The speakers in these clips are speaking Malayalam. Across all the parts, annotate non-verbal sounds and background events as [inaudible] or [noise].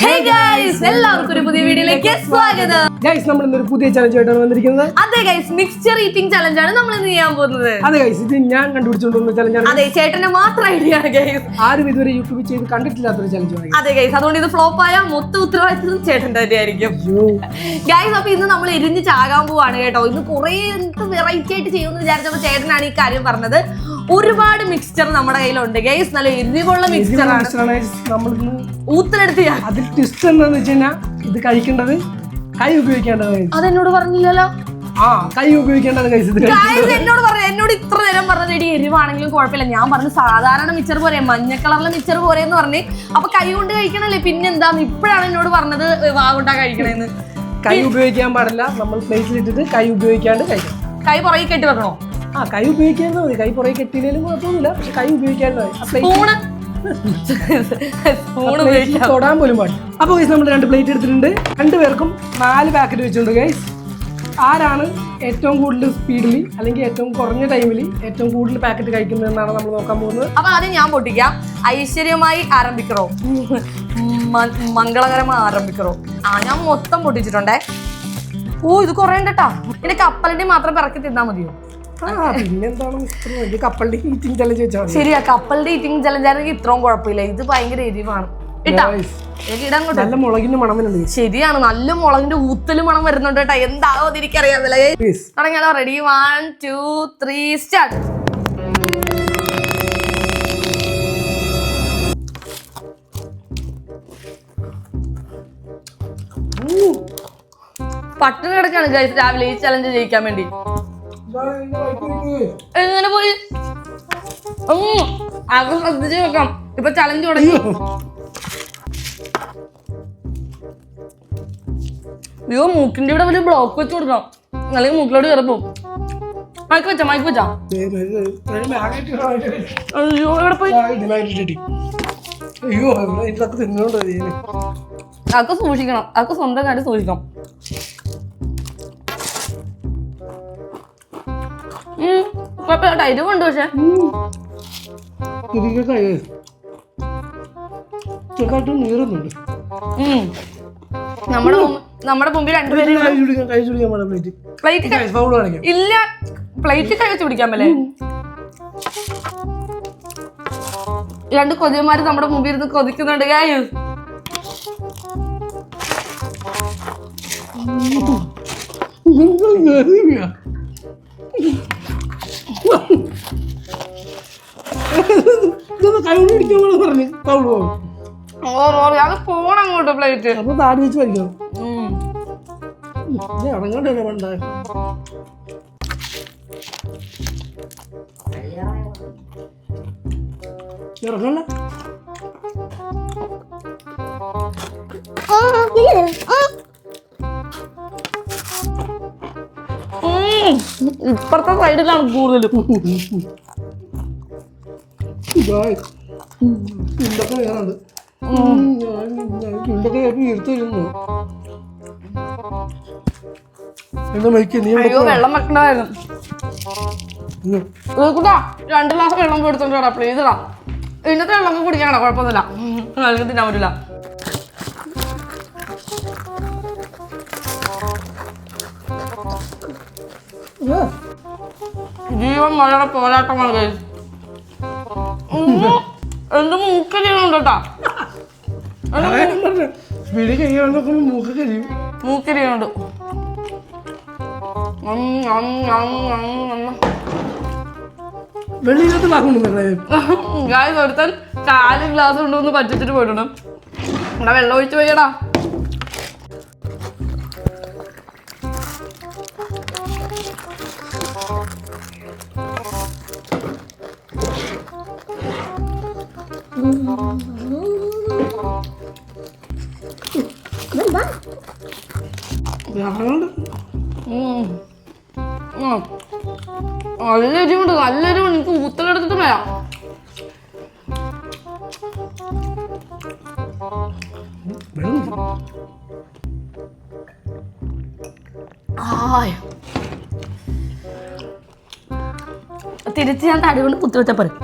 ഹേ ഗൈസ് എല്ലാവർക്കും ഒരു പുതിയ വീഡിയോയിലേക്ക് സ്വാഗതം. ഗൈസ് നമ്മൾ ഇന്നൊരു പുതിയ ചലഞ്ച് ആയിട്ടാണ് വന്നിരിക്കുന്നത്. അതെ ഗൈസ് മിക്സ്ചർ ഈറ്റിംഗ് ചലഞ്ച് ആണ് നമ്മൾ ഇന്ന് ചെയ്യാൻ പോകുന്നത്. അതെ ഗൈസ് ഇത് ഞാൻ കണ്ടുപിടിച്ചുകൊണ്ടുവന്ന ചലഞ്ചാണ് അതെ ചേട്ടന്റെ മാത്രം ഐഡിയ ആണ് ഗൈസ് ആരും ഇതുവരെ യൂട്യൂബിൽ ചെയ്ത് കണ്ടിട്ടില്ലാത്തൊരു ചലഞ്ചാണ് അതെ ഗൈസ് അതുകൊണ്ട് ഇത് ഫ്ലോപ്പ് ആയ മൊത്തം ഉത്തരവാദിത്തം ചേട്ടന്റെ തന്നെ ആയിരിക്കും ഗൈസ് അപ്പൊ ഇന്ന് നമ്മൾ എരിഞ്ഞ് ചാകാൻ പോവാണ് കേട്ടോ. ഇന്ന് കുറെ വെറൈറ്റി ആയിട്ട് ചെയ്യുമെന്ന് വിചാരിച്ചപ്പോൾ ചേട്ടനാണ് ഈ കാര്യം പറഞ്ഞത്. ഒരുപാട് മിക്സ്ചർ നമ്മുടെ കയ്യിലുണ്ട്. ഗൈസ് നല്ല എരിവുള്ള മിക്സ്ചർ ആണ്. നമ്മളിന്ന് ഊത്തിലെടുത്ത് അതിൽ ട്വിസ്റ്റ് എന്താന്ന് വെച്ച് കഴിഞ്ഞാൽ ഇത് കഴിക്കേണ്ടത് കൈ ഉപയോഗിക്കേണ്ടത്. അതെന്നോട് പറഞ്ഞില്ലല്ലോ. ആ കൈ ഉപയോഗിക്കേണ്ടത് ഗൈസ് എന്നോട് പറഞ്ഞു എന്നോട് ഇത്ര നേരം പറഞ്ഞത് എടി എരിവാണെങ്കിലും കുഴപ്പമില്ല. ഞാൻ പറഞ്ഞു സാധാരണ മിച്ചർ പോരെ മഞ്ഞ കളറിലെ മിച്ചർ പോരെ എന്ന് പറഞ്ഞ്. അപ്പൊ കൈ കൊണ്ട് കഴിക്കണല്ലേ? പിന്നെ എന്താന്ന് ഇപ്പോഴാണ് എന്നോട് പറഞ്ഞത് വാ കൊണ്ടാ കഴിക്കണേന്ന്. കൈ ഉപയോഗിക്കാൻ പാടില്ല. നമ്മൾ പ്ലേറ്റിൽ ഇട്ടിട്ട് കൈ ഉപയോഗിക്കാണ്ട് കഴിക്കണം. കൈ പുറകെ കെട്ടി വെക്കണോ? ആ കൈ ഉപയോഗിക്കാൻ മതി. കൈ പുറകെ കെട്ടിയില്ലെങ്കിലും കുഴപ്പമൊന്നുമില്ല. പക്ഷെ കൈ ഉപയോഗിക്കാൻ മതി. തൊടാൻ പോലും പാടില്ല. അപ്പോൾ ഗൈസ് നമ്മൾ രണ്ട് പ്ലേറ്റ് എടുത്തിട്ടുണ്ട്. രണ്ടുപേർക്കും നാല് പാക്കറ്റ് വെച്ചിട്ടുണ്ട് ഗൈസ് ആരാണ് ഏറ്റവും കൂടുതൽ സ്പീഡിൽ അല്ലെങ്കിൽ ഏറ്റവും കുറഞ്ഞ ടൈമിൽ ഏറ്റവും കൂടുതൽ പാക്കറ്റ് കഴിക്കുന്നതെന്നാണ് നമ്മൾ നോക്കാൻ പോകുന്നത്? അപ്പൊ ആദ്യം ഞാൻ പൊട്ടിക്കാം. ഐശ്വര്യമായി ആരംഭിക്കറോ മംഗളകരമായി ആരംഭിക്കറോ ആ ഞാൻ മൊത്തം പൊട്ടിച്ചിട്ടുണ്ടേ. ഓ ഇത് കുറേ ഉണ്ട് കേട്ടാ കപ്പലിന്റെ മാത്രം പിറക്കി തിന്നാ മതിയോ? പിന്നെന്താണ് ചലഞ്ച് വെച്ചാൽ ശരിയാ കപ്പൽ ഈറ്റിംഗ് ചലഞ്ചാണെങ്കിൽ ഇത്രയും കുഴപ്പമില്ല. ഇത് ഭയങ്കര എരിവാണ്. നല്ല മുളകിന്റെ മണം വരുന്നുണ്ട്. ശരിയാണ് നല്ല മുളകിന്റെ ഊത്തൽ മണം വരുന്നുണ്ട് കേട്ടോ. എന്താവോ എനിക്കറിയാമല്ലേ? തുടങ്ങിയാലോ ready one two three start പട്ടിണി കിടക്കാണ് രാവിലെ ഈ ചലഞ്ച് ജയിക്കാൻ വേണ്ടി. എങ്ങനെ പോയി? അത് ശ്രദ്ധിച്ച് നോക്കാം. ഇപ്പൊ ചലഞ്ച് തുടങ്ങി. അയ്യോ. മൂക്കിന്റെ ഇവിടെ വലിയ ബ്ലോക്ക് വെച്ച് കൊടുക്കാം അല്ലെങ്കിൽ മൂക്കിലോട് കയറപ്പോ മയക്ക് വെച്ചാ മയക്ക് വെച്ചാ? അയ്യോ എവിടെ പോയി? അതൊക്കെ സൂക്ഷിക്കണം. അതൊക്കെ സ്വന്തം കാര്യം സൂക്ഷിക്കണം. കുഴപ്പമില്ല പക്ഷെ തിരികെ ചെറുതായിട്ട് നീറുന്നുണ്ട്. നമ്മുടെ മുമ്പ്- നമ്മുടെ മുമ്പിൽ രണ്ടുപേരും കൈ കൈ പ്ലേറ്റ്. ഇല്ല. പ്ലേറ്റ് കഴിച്ച് പിടിക്കാൻ പറ്റേ രണ്ട് കൊതിയന്മാര് നമ്മുടെ മുമ്പിൽ ഇരുന്ന് കൊതിക്കുന്നുണ്ട് ഗായ് ഇതൊന്ന് അത് പ്ലേറ്റ് അപ്പൊ താടി വെച്ച് വലിക്കണം. ഇത് അടങ്ങാണ്ടല്ലേ വേണ്ട ഇറങ്ങണ്ട. ഇപ്പുറത്തെ സൈഡിലാണ് കൂടുതലും. രണ്ടു അയ്യോ വെള്ളം വെക്കണ്ടായിരുന്നു ഗ്ലാസ് വെള്ളം കൊടുത്തോണ്ടാ പ്ലീസ് ഇടാ. ഇന്നത്തെ വെള്ളം കുടിക്കാണോ കുഴപ്പമൊന്നുമില്ല. നിങ്ങൾക്ക് തിന്നാൻ പറ്റില്ല ജീവൻ വളരെ പോരാട്ടമാണ് കഴിച്ചു ഉം. മൂക്ക ചെയ്യുന്നുണ്ട് പിടി കഴിയാണൊക്കെ മൂക്ക് കഴിയും. മൂക്ക് ചെയ്യുന്നുണ്ട്. വെള്ളിയിലത്ത് വാക്കുണ്ട് ഗായ്സ് ഒരുത്തൻ കാൽ ഗ്ലാസ് കൊണ്ടുവന്ന് പറ്റിച്ചിട്ട് പോയിട്ടുണ്ട്. എടാ വെള്ളം ഒഴിച്ചു പോയടാ നല്ല എരിവുണ്ട് നല്ല എരിവുണ്ട് എനിക്ക് ഊത്തലെടുത്തിട്ട് വരാം. തിരിച്ച് ഞാൻ തടി കൊണ്ട് കുത്തി വെച്ചാൽ പറയും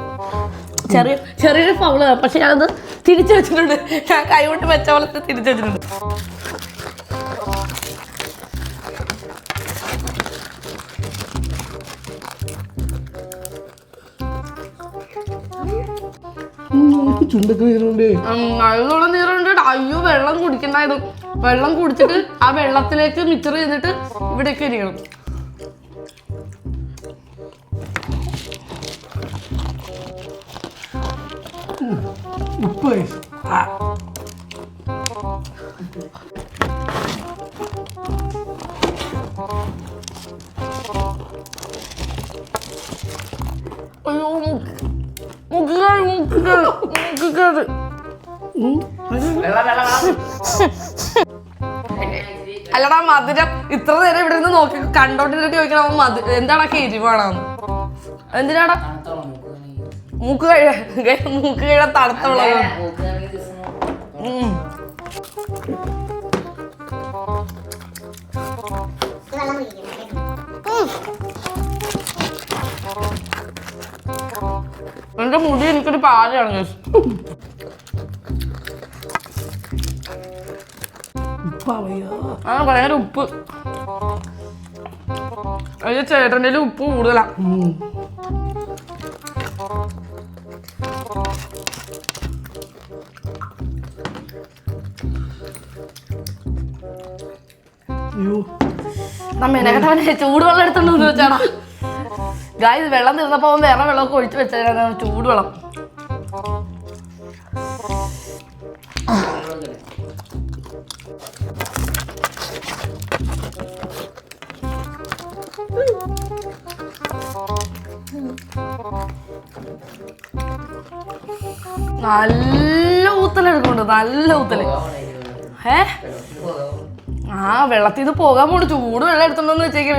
ചെറിയ ചെറിയൊരു ഫൗൾ പക്ഷെ ഞാനത് തിരിച്ചു വെച്ചിട്ടുണ്ട്. ഞാൻ കൈ കൊണ്ട് വെച്ച പോലെ തിരിച്ചു വെച്ചിട്ടുണ്ട്. ചുണ്ടൊക്കെ വരുന്നുണ്ട് നല്ലോണം നീറുണ്ട് അയ്യോ വെള്ളം കുടിക്കണ്ടായത് വെള്ളം കുടിച്ചിട്ട് ആ വെള്ളത്തിലേക്ക് മിക്സർ ചെയ്തിട്ട് ഇവിടേക്ക് ഇരിക്കണം ഉപ്പ്. അയ്യോ [laughs] അല്ലടാ മധുരം. ഇത്ര നേരം ഇവിടെ നിന്ന് നോക്കി കണ്ടോണ്ടിരുന്നിട്ട് ചോദിക്കണം മധു എന്താണ് എരിവാണെന്ന്? എന്തിനാടാ? മൂക്ക് കഴിയ മൂക്ക് കഴിയാൻ തണുത്ത വെള്ളം എന്റെ മുടി എനിക്കൊരു വയ്യ. ആ ഭയങ്കര ഉപ്പ്. അതിന്റെ ചേട്ടന്റെ ഉപ്പ് കൂടുതലാ. നമ്മ എന്നെ ചൂടുവെള്ളം എടുത്തോണ്ട് വെച്ചാടാ. ഗായ് വെള്ളം തീർന്നപ്പോ അവൻ വേറെ വെള്ളമൊക്കെ ഒഴിച്ച് വെച്ചാൽ ചൂടുവെള്ളം നല്ല ഊത്തലെടുക്കുന്നുണ്ട് നല്ല ഊത്തൽ ഏ? ആ വെള്ളത്തിൽ നിന്ന് പോകാൻ പോണു. ചൂട് വെള്ളം എടുത്തോണ്ടെന്ന് വെച്ചേക്കേ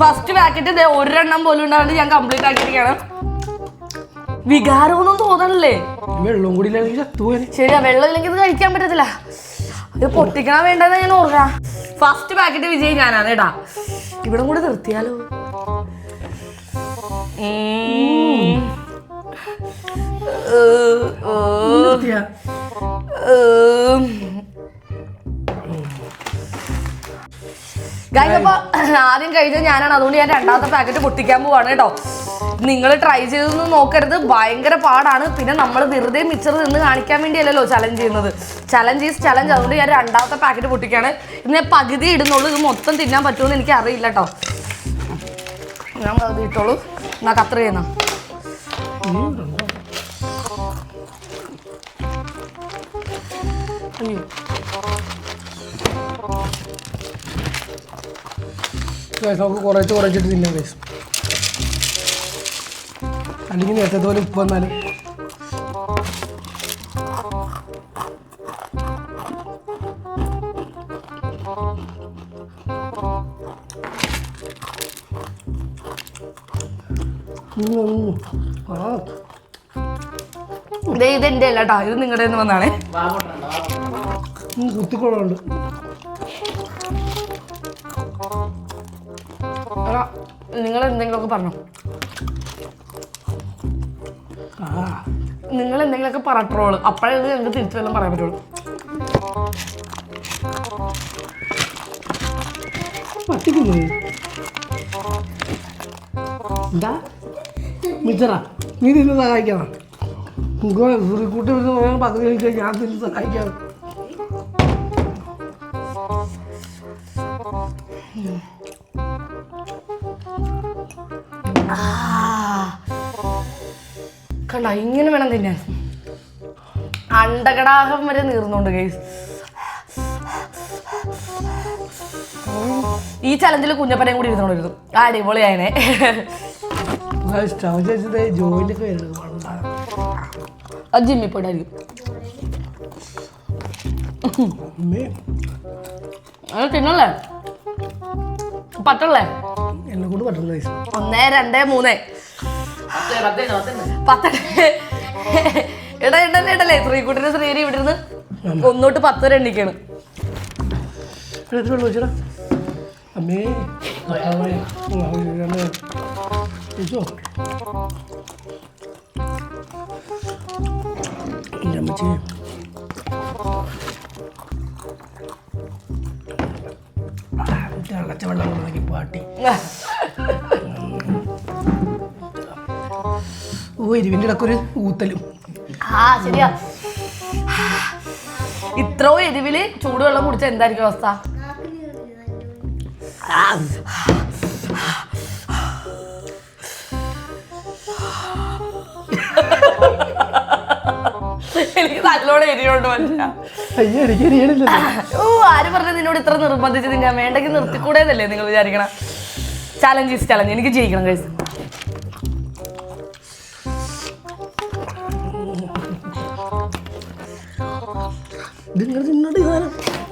ഫസ്റ്റ് പാക്കറ്റ് ഒരെണ്ണം പോലും ഉണ്ടാവില്ല ഞാൻ കംപ്ലീറ്റ് ആക്കിയിരിക്കുകയാണ്. വികാരമൊന്നും തോന്നണല്ലേ? വെള്ളം കൂടി ശരിയാ വെള്ളം ഇല്ലെങ്കിൽ ഇത് കഴിക്കാൻ പറ്റത്തില്ല. ഇത് പൊട്ടിക്കണം വേണ്ടെന്ന് ഞാൻ ഓർക്ക. ഫസ്റ്റ് പാക്കറ്റ് വിജയ് ഞാനാണ് കേട്ടാ. ഇവിടെ കൂടെ നിർത്തിയാലോ? അപ്പൊ ആദ്യം കഴിച്ചത് ഞാനാണ്. അതുകൊണ്ട് ഞാൻ രണ്ടാമത്തെ പാക്കറ്റ് പൊട്ടിക്കാൻ പോവാണ് കേട്ടോ. നിങ്ങൾ ട്രൈ ചെയ്തൊന്നും നോക്കരുത്. ഭയങ്കര പാടാണ്. പിന്നെ നമ്മൾ വെറുതെ മിച്ചർ നിന്ന് കാണിക്കാൻ വേണ്ടിയല്ലല്ലോ ചലഞ്ച് ചെയ്യുന്നത്. ചലഞ്ച് ഈസ് ചലഞ്ച് അതുകൊണ്ട് ഞാൻ രണ്ടാമത്തെ പാക്കറ്റ് പൊട്ടിക്കാണ് ഇതിനെ പകുതി ഇടുന്നുള്ളൂ. ഇത് മൊത്തം തിന്നാൻ പറ്റുമെന്ന് എനിക്ക് അറിയില്ല കേട്ടോ. ഞാൻ പകുതി ഇട്ടോളൂ. എന്നാ കത്ര ചെയ്യുന്ന അയ്യോ Guys, നമുക്ക് കുറച്ച് കുറച്ചിട്ട് തിന്നാം ഗൈസ് അല്ലെങ്കിൽ നേരത്തെ പോലെ ഉപ്പ് വന്നാലും ഉം. ആ ദേ ഇത് അല്ല കേട്ടോ ഇത് നിങ്ങളുടെ വന്നാണേ. എടാ നിങ്ങൾ എന്തെങ്കിലുമൊക്കെ പറഞ്ഞു. നിങ്ങൾ എന്തെങ്കിലുമൊക്കെ പറ ട്രോൾ. അപ്പോഴേ ഞങ്ങൾക്ക് തിരിച്ചു വല്ലതും പറയാൻ പറ്റുള്ളൂ. പറ്റിക്കുന്നു. എന്താ? മിച്ചറ നീ തിന്ന് സഹായിക്കണം. കൂട്ടി വരുന്ന പകുതി കഴിച്ചാൽ ഞാൻ തിന്ന് സഹായിക്കാം. കണ്ട ഇങ്ങനെ വേണം തിന്നാൻ. അണ്ടകടാഹം വരെ നീർന്നുണ്ട് ഗൈസ് ഈ ചലഞ്ചിൽ കുഞ്ഞപ്പനെയും കൂടി ഇരുന്നോണ്ടിരുന്നു അടിപൊളിയായനെ. ജോയിലൊക്കെ വരുന്നത് അത് ജിമ്മി പോയിട്ടായിരിക്കും. അത് തിന്നല്ലേ? പറ്റല്ലേ എന്നെ കൊണ്ട് പറ്റുന്ന പൈസ ഒന്ന് രണ്ട് മൂന്ന്. പത്തെട്ട് എടാ എണ്ണ ഇടല്ലേ ശ്രീകുട്ടിന്റെ ശ്രീരി ഇവിടെ ഇരുന്ന് ഒന്നോട്ട് പത്ത് വരെ എണ്ണിക്കാണ്. വെള്ളം വെച്ചടാ അമ്മേ. അമ്മച്ചി. തിളച്ച വെള്ളം കൊണ്ടാക്കി പാട്ടി. ഓ എരിവിന്റെ ഇടക്കൊരു ഊത്തലും. ആ ശരിയാ. ഇത്രയും എരിവിൽ ചൂടുവെള്ളം കുടിച്ച എന്തായിരിക്കും അവസ്ഥ? എനിക്ക് നല്ലോണം എരിവുണ്ട് മനസ്സിലാ അയ്യോ എനിക്ക് എരിയണില്ല. ഓ ആര് പറഞ്ഞു നിന്നോട് ഇത്ര നിർബന്ധിച്ച് ഞാൻ വേണ്ടെങ്കിൽ നിർത്തിക്കൂടെന്നല്ലേ നിങ്ങൾ വിചാരിക്കണം? ചലഞ്ച് ഈസ് ചലഞ്ച് എനിക്ക് ജയിക്കണം കഴിച്ച്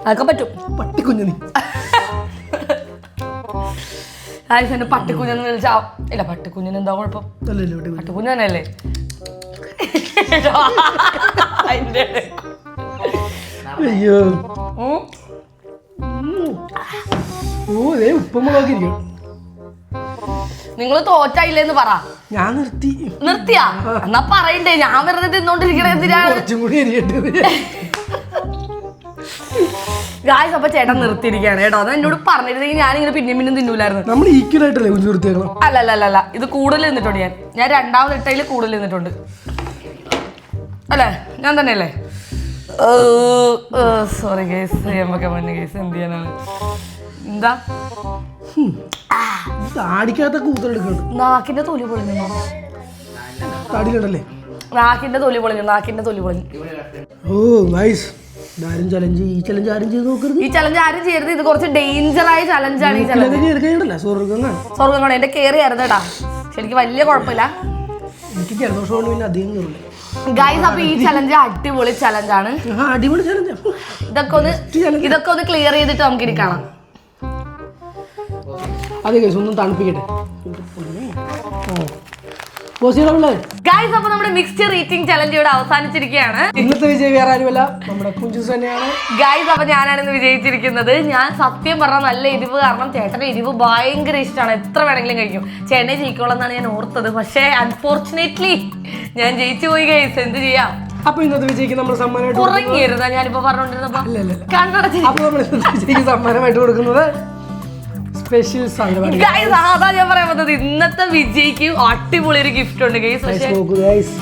അതൊക്കെ പറ്റും. പട്ടിക്കുഞ്ഞു നീ ആയിസ് എന്നെ പട്ടിക്കുഞ്ഞെന്ന് വിളിച്ചാ ഇല്ല പട്ടിക്കുഞ്ഞിന് എന്താ കുഴപ്പം? പട്ടിക്കുഞ്ഞു ഇവിടെ പട്ടിക്കുഞ്ഞ് തന്നെയല്ലേ? അതിന്റെ. അയ്യോ. ഓ ഇതേ ഉപ്പുമുളകൊക്കെ ഇരിക്കും. നിങ്ങൾ തോറ്റായില്ലേന്ന് പറ. ഞാൻ നിർത്തി. നിർത്തിയാ? എന്നാ പറയണ്ടേ ഞാൻ വെറുതെ തിന്നോണ്ടിരിക്കണ എന്തിനാണ് കുറച്ചും കൂടി എരിയട്ടത് ഗായ്സ് അപ്പൊ ചേട്ടൻ നിർത്തിയിരിക്കുകയാണ് കേട്ടോ. അത് എന്നോട് പറഞ്ഞിരുന്നെങ്കിൽ ഞാൻ ഇങ്ങനെ പിന്നെയും പിന്നെയും തിന്നൂലായിരുന്നു. നമ്മൾ ഈക്വൽ ആയിട്ടല്ലേ ഒരു നിർത്തിയേക്കണം അല്ല അല്ല അല്ല ഇത് കൂടുതൽ നിന്നിട്ടുണ്ട് ഞാൻ. ഞാൻ രണ്ടാമത് ഇട്ടതിൽ കൂടുതൽ നിന്നിട്ടുണ്ട് അല്ലേ? ഞാൻ തന്നെയല്ലേ? സോറി കേസ് നമുക്ക് മുന്നേ കേസ് എന്ത് ചെയ്യാനാണ്? എന്താ? താടിക്കകത്ത കൂത്തലെടുക്കണം നാക്കിന്റെ തൊലി പൊളിഞ്ഞു താടിയിലുണ്ടല്ലേ നാക്കിന്റെ തൊലി പൊളിഞ്ഞു നാക്കിന്റെ തൊലി പൊളിഞ്ഞു. ഓ നൈസ് ആരും ചലഞ്ച് ഈ ചലഞ്ച് ആരും ചെയ്ത് നോക്കരുത്. ഈ ചലഞ്ച് ആരും ചെയ്യരുത്. ഇത് കുറച്ച് ഡേഞ്ചർ ആയ ചലഞ്ചാണ് ഈ ചലഞ്ച് ഇതൊക്കെ എടുക്കണ്ടല്ല സ്വർഗം കാണാം സ്വർഗം എന്റെ കയറി ആയിരുന്നു കേട്ടാ. ശരിക്കും വലിയ കുഴപ്പമില്ല. എനിക്ക് ജലദോഷം കൊണ്ട് പിന്നെ അധികം കയറില്ല. ഗൈസ് അപ്പൊ ഈ ചലഞ്ച് അടിപൊളി ചലഞ്ചാണ് അടിപൊളി ചലഞ്ച് ഇതൊക്കെ ഒന്ന് ഇതൊക്കെ ഒന്ന് ക്ലിയർ ചെയ്തിട്ട് നമുക്ക് ഇനി കാണാം. അതെ ഗൈസ് ഒന്നും തണുപ്പിക്കട്ടെ. ഗൈസ് അപ്പൊ നമ്മുടെ മിക്സ്ചർ ഈറ്റിംഗ് ചലഞ്ച് ഇവിടെ അവസാനിച്ചിരിക്കുകയാണ്. ഇന്നത്തെ വിജയ് വേറെ ആരുമല്ല നമ്മുടെ കുഞ്ചുസ് തന്നെയാണ്. ഗൈസ് അപ്പൊ ഞാനാണ് വിജയിച്ചിരിക്കുന്നത്. ഞാൻ സത്യം പറഞ്ഞ നല്ല എരിവ് കാരണം ചേട്ടന്റെ എരിവ് ഭയങ്കര ഇഷ്ടമാണ് എത്ര വേണമെങ്കിലും കഴിക്കും. ചേട്ടനെ ജയിക്കോളെന്നാണ് ഞാൻ ഓർത്തത്. പക്ഷേ അൺഫോർച്ചുനേറ്റ്ലി ഞാൻ ജയിച്ചു പോയി ഗൈസ് എന്ത് ചെയ്യാം? അപ്പൊ ഇന്നത്തെ വിജയിക്ക് നമ്മൾ സമ്മാനമായിട്ട് ഉറങ്ങിയിരുന്ന? ഞാനിപ്പോ പറഞ്ഞോണ്ടിരുന്നപ്പോ. കണ്ണടച്ച്. അപ്പൊ നമ്മൾ വിജയ്ക്ക് സമ്മാനമായിട്ട് കൊടുക്കുന്നത് സ്പെഷ്യൽ ഗൈസ് അതാ ഞാൻ പറയാൻ പറ്റുന്നത് ഇന്നത്തെ വിജയിക്ക് അടിപൊളി ഒരു ഗിഫ്റ്റ് ഉണ്ട് ഗൈസ് പക്ഷേ ഗൈസ്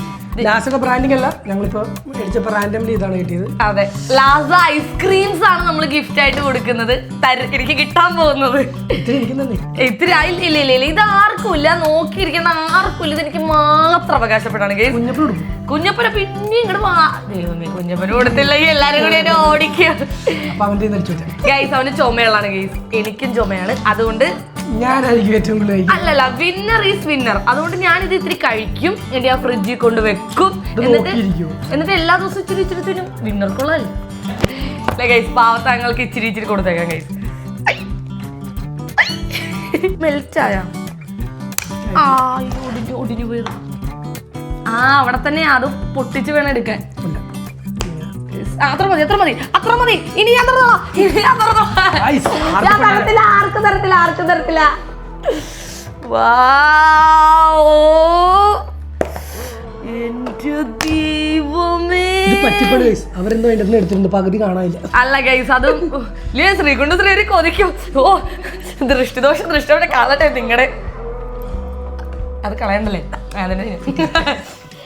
ലാസ്റ്റൊക്കെ ബ്രാൻഡിംഗ് അല്ല. ഞങ്ങളിപ്പോ മേടിച്ചപ്പോ റാൻഡംലി ഇതാണ് കിട്ടിയത്. അതെ. ലാസ ഐസ്ക്രീംസ് ആണ് നമ്മൾ ഗിഫ്റ്റ് ആയിട്ട് കൊടുക്കുന്നത്. എനിക്ക് കിട്ടാൻ പോകുന്നത്. ഇത്തിരി ഇല്ല ഇല്ല ഇല്ല ഇത് ആർക്കും ഇല്ല. നോക്കിയിരിക്കുന്ന ആർക്കും ഇല്ല. ഇത് എനിക്ക് മാത്രം അവകാശപ്പെട്ടാണ് കുഞ്ഞപ്പന പിന്നെ ഇങ്ങോട്ട് ദൈവമേ കുഞ്ഞപ്പന കൊടുത്തില്ലെങ്കിൽ എല്ലാരും കൂടി എന്നെ ഓടിക്കുക. ഗൈസ് അവന് ചുമയുള്ളതാണ് ഗൈസ് എനിക്കും ചുമയാണ്. അതുകൊണ്ട് ഞാനായിരിക്കും ഏറ്റവും കൂടുതൽ കഴിക്കും. അല്ലല്ല വിന്നർ ഈസ് വിന്നർ അതുകൊണ്ട് ഞാൻ ഇത് ഇത്തിരി കഴിക്കും. എന്റെ ആ ഫ്രിഡ്ജിൽ കൊണ്ട് വെക്കും. എന്നിട്ട് എന്നിട്ട് എല്ലാ ദിവസവും ഇച്ചിരി ഇച്ചിരി തിന്നും വിന്നർക്കുള്ളതല്ലേ ഗൈസ് പാവത്താങ്ങൾക്ക് ഇച്ചിരി ഇച്ചിരി കൊടുത്തേക്കാം ഗൈസ് മെൽറ്റായ ആ ഒടിഞ്ഞു ഒടിഞ്ഞു പോയത് ആ അവിടെ തന്നെ അത് പൊട്ടിച്ച് വേണം എടുക്കാൻ. അത്ര മതി അത്ര മതി. അത്ര മതി. ഇനി ഞാൻ തറന്നോളാം ഇനി ഞാൻ തറന്നോളാം Guys, ആർക്കും ഞാൻ തരത്തില്ല ആർക്കും തരത്തില്ല ആർക്കും തരത്തില്ല. എന്റെ എടുത്തിട്ടുണ്ട്. പകുതി കാണാനില്ല. അല്ല ഗൈസ് അതും ഇല്ലേ ശ്രീകുണ്ട് ശ്രീ ഒരു കൊതിക്കും. ഓ ദൃഷ്ടിദോഷം ദൃഷ്ടി കാണട്ടെ നിങ്ങളുടെ അത് കളയണ്ടല്ലേ?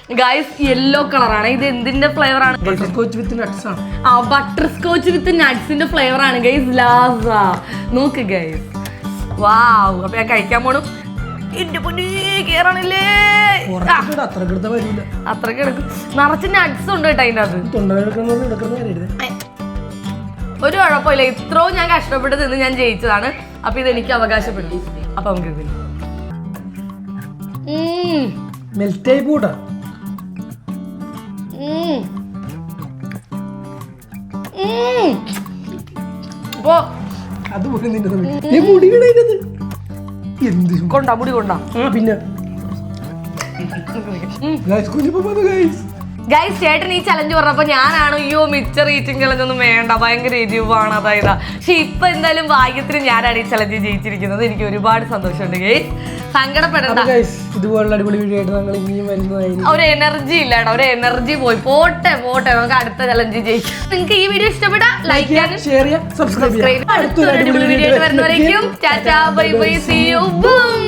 ഗൈസ് യെല്ലോ കളറാണ് ഇത് എന്തിന്റെ ഫ്ലേവർ ആണ്? ആ ബട്ടർ സ്കോച്ച് വിത്ത് നട്ട്സിന്റെ ഫ്ലേവർ ആണ് ഗൈസ് ലാസ നോക്ക് ഗൈസ് വാവ് അപ്പൊ ഞാൻ കഴിക്കാൻ പോണു. എന്റെ പൊന്നേ കേറണില്ലേ? ഉറപ്പിട്ട് അത്ര കൃത വരില്ല നിറച്ച് നട്ട്സ് ഉണ്ട് കേട്ടോ അത് ഒരു കുഴപ്പമില്ല. ഇത്രയും ഞാൻ കഷ്ടപ്പെട്ട് നിന്ന് ഞാൻ ജയിച്ചതാണ്. അപ്പൊ ഇത് എനിക്ക് അവകാശപ്പെടും അപ്പൊ നമുക്ക് മെൽറ്റായി പോട്ടാ അപ്പൊ എന്ത് കൊണ്ടാ മുടി കൊണ്ടാ. പിന്നെ. ഗൈസ് കുഞ്ഞിപ്പോ വന്നു ഗൈസ് ഗൈസ് ചേട്ടൻ ഈ ചലഞ്ച് പറഞ്ഞപ്പോ ഞാനാണ് അയ്യോ മിച്ചർ ഈറ്റിംഗ് ചലഞ്ച് ഒന്നും വേണ്ട ഭയങ്കര എരിവാണ് അതായത് പക്ഷെ ഇപ്പൊ എന്തായാലും ഭാഗ്യത്തിന് ഞാനാണ് ഈ ചലഞ്ച് ജയിച്ചിരിക്കുന്നത്. എനിക്ക് ഒരുപാട് സന്തോഷമുണ്ട് ഗൈസ് സങ്കടപ്പെടണ്ട. ഗൈസ് ഇതുപോലുള്ള അടിപൊളി വീഡിയോ ആയിട്ട് ഞങ്ങൾ ഇനിയും വരുന്നതായിരിക്കും. ഒരു എനർജി ഇല്ല ഒരു എനർജി പോയി. പോട്ടെ പോട്ടെ നമുക്ക് അടുത്ത ചലഞ്ച് ജയിക്കാം. നിങ്ങൾക്ക് ഈ വീഡിയോ ഇഷ്ടപ്പെട്ട ലൈക്ക് ചെയ്യാനും ഷെയർ ചെയ്യാം. സബ്സ്ക്രൈബ് അടുത്തൊരു അടിപൊളി വീഡിയോ ആയിട്ട് വരുന്നവരേക്കും. Tata bye bye see you boom